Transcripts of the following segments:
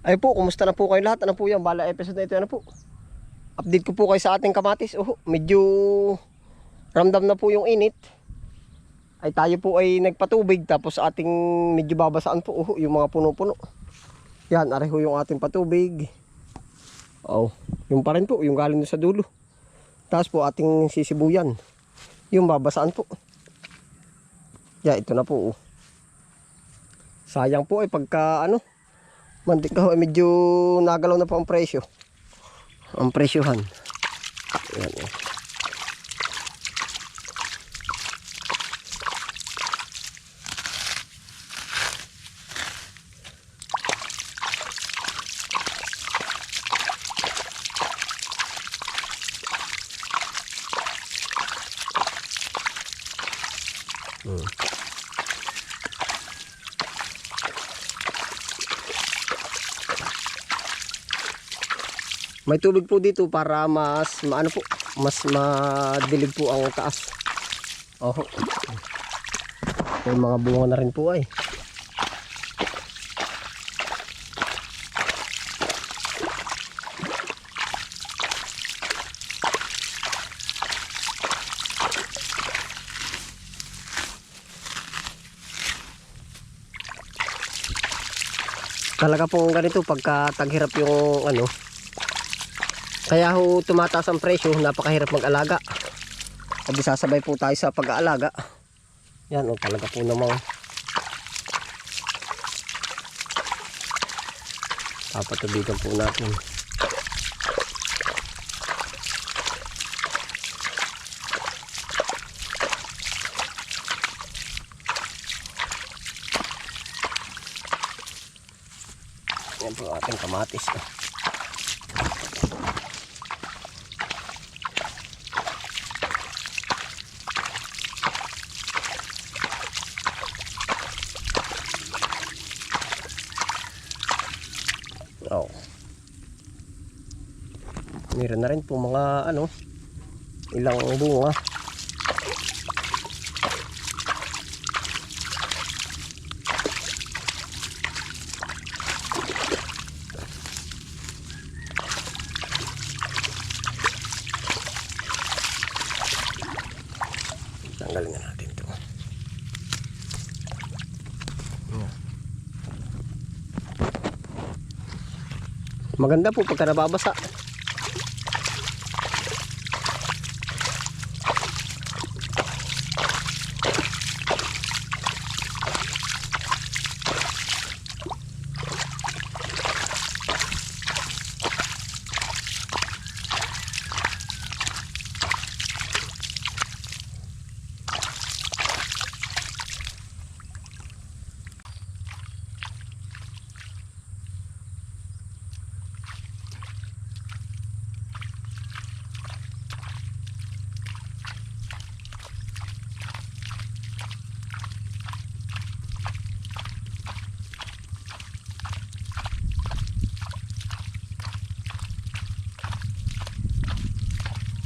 Ay po, kumusta na po kayo lahat? Ano po yan? Bala episode na ito, ano po? Update ko po kayo sa ating kamatis. Oh, medyo ramdam na po yung init. Ay tayo po ay nagpatubig tapos ating medyo babasaan po oh, yung mga puno-puno. Yan, areho yung ating patubig. Oh, yung pa rin po, yung galing sa dulo. Tapos po ating sisibuyan. Yung babasaan po. Ya, ito na po. Oh. Sayang po ay pagka ano, mantik ka ho, ay medyo nagalaw na po ang presyo. Ang presyohan. Yan, eh. May tubig po dito para mas maano po, mas madilig po ang taas. Oho. May mga bunga na rin po ay. Talaga pong ganito pagka taghirap yung ano, kaya ho tumataas ang presyo, napakahirap mag-alaga. Sabi sasabay po tayo sa pag-aalaga. Yan o talaga po namang papatubigan po natin. Yan po ating kamatis. Oh. Meron na rin po mga ano ilang bunga. Tanggalin na natin 'to. Maganda po pagka nababasa.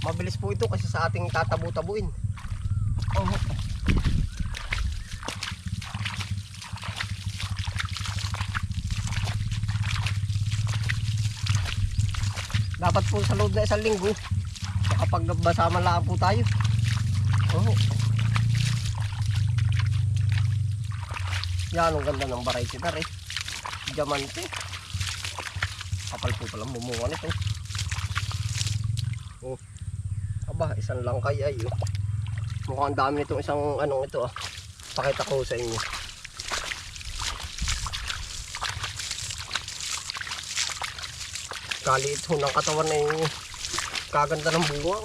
Mabilis po ito kasi sa ating tatabu-tabuin. Oh. Dapat po sa loob na isang linggo, makapagbasa man lang po tayo. Oh. Yan, ang ganda ng variety na rin. Diamante. Kapal po palang bumuha nito. Oh. Aba, isang langkay ay oh. Mukhang dami nitong isang anong ito ah. Pakita ko sa inyo. Kaliit ho ng katawan na yung kaganda ng bunga.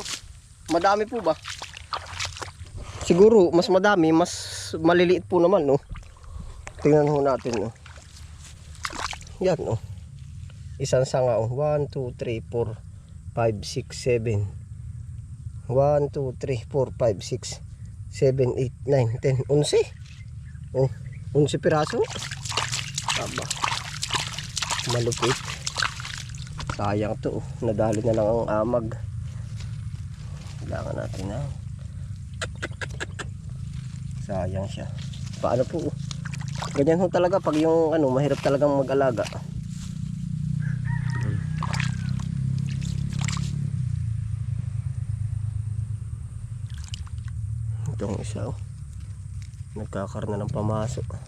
Madami po ba? Siguro mas madami, mas maliliit po naman no. Tingnan ho natin no. Yan no. Isang sanga oh. 1, 2, 3, 4, 5, 6, 7. 1, 2, 3, 4, 5, 6, 7, 8, 9, 10, 11. Oh, 11 piraso. Aba. Malupit. Sayang to. oh. Nadali na lang ang amag. Kailangan natin na. Sayang siya. Paano po? oh? Ganyan talaga pag yung ano, mahirap talagang mag-alaga. Itong isa oh. Nagkakaroon na ng pamasok.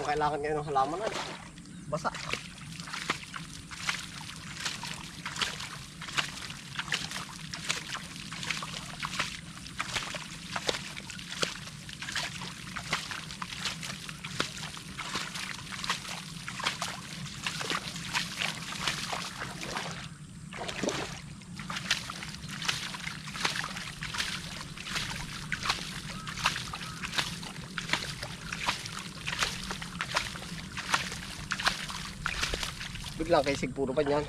Ang kailangan ngayon ng halaman ay. Biglang kay Sig puro pa niyan.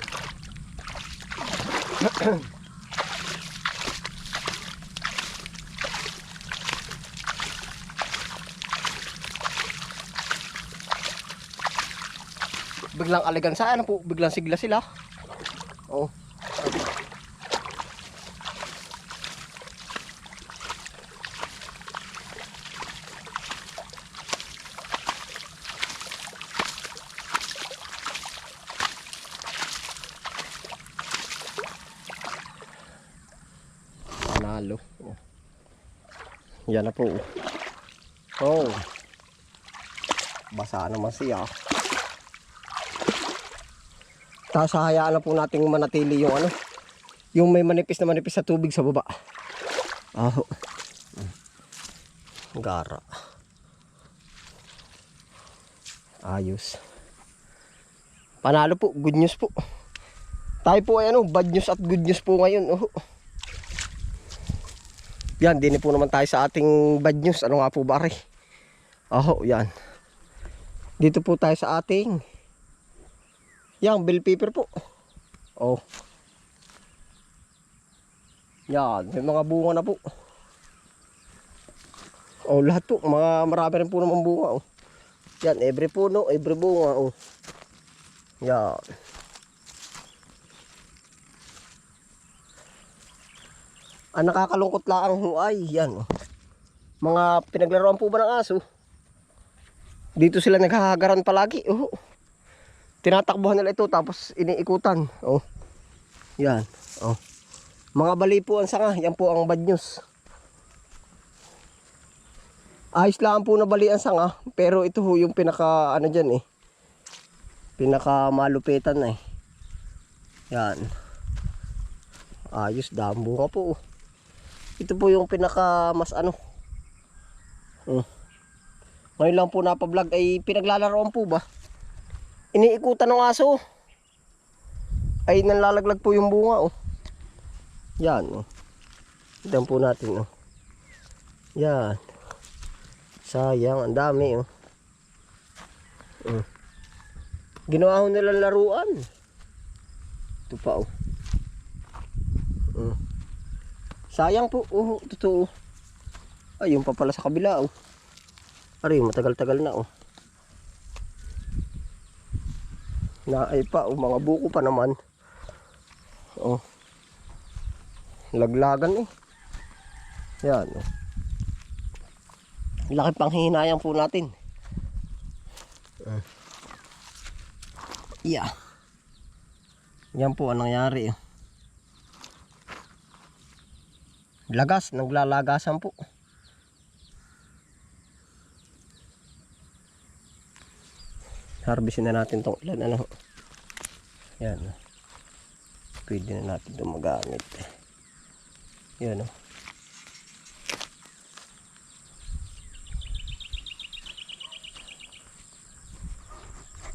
biglang aligan sa ano po, biglang sigla sila. Oh. Oh. Yan na po. Oh. Basa naman siya. Tapos hahayaan na po nating manatili yung ano. Yung may manipis na manipis sa tubig sa baba. Aho. Gara. Ayos. Panalo po. Good news po. Tayo po ay ano, bad news at good news po ngayon. Oh. Yan, din po naman tayo sa ating bad news. Ano nga po ba rin? Aho, yan. Dito po tayo sa ating Yan, bill paper po. Oh. Yan, may mga bunga na po. Oh, lahat po. Mga marami rin po naman bunga. Oh. Yan, every puno, every bunga. Oh. Yan. Ang nakakalungkot lang ho ay yan. oh. Mga pinaglaruan po ba ng aso? Dito sila naghahagaran palagi. Oh. Tinatakbuhan nila ito tapos iniikutan. Oh. Yan. Oh. Mga bali po ang sanga. Yan po ang bad news. Ayos lang po na bali ang sanga. Pero ito ho yung pinaka ano dyan eh. Pinaka malupitan eh. Yan. Ayos dambo nga po. oh. Ito po yung pinaka mas ano. Hmm. Ngayon lang po napablog ay pinaglalaroan po ba? Iniikutan ng aso. Ay nanlalaglag po yung bunga oh. Yan oh. Tignan po natin oh. Yan. Sayang, ang dami oh. Hmm. Ginawa ho nila laruan. Ito pa oh. Hmm. Sayang po, oh, totoo. Ayun pa pala sa kabila, oh. Aray, matagal-tagal na, oh. Naay pa, oh, mga buko pa naman. Oh. Laglagan, eh. Yan, oh. Laki pang hinayang po natin. Uh. Yeah. Yan po ang nangyari, oh. Lagas, naglalagasan po. Harvestin na natin tong ilan ano. Yan. Pwede na natin itong magamit. Yan o.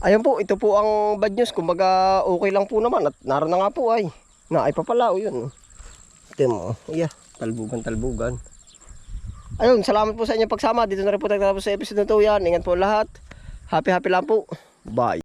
Ayan po, ito po ang bad news. Kumbaga okay lang po naman. At naroon na nga po ay. Na ay pa pala o yun. Ito mo. Yeah. Talbugan, talbugan. Ayun, salamat po sa inyong pagsama. Dito na rin po nagtatapos sa episode na to yan. Ingat po lahat. Happy happy lang po. Bye.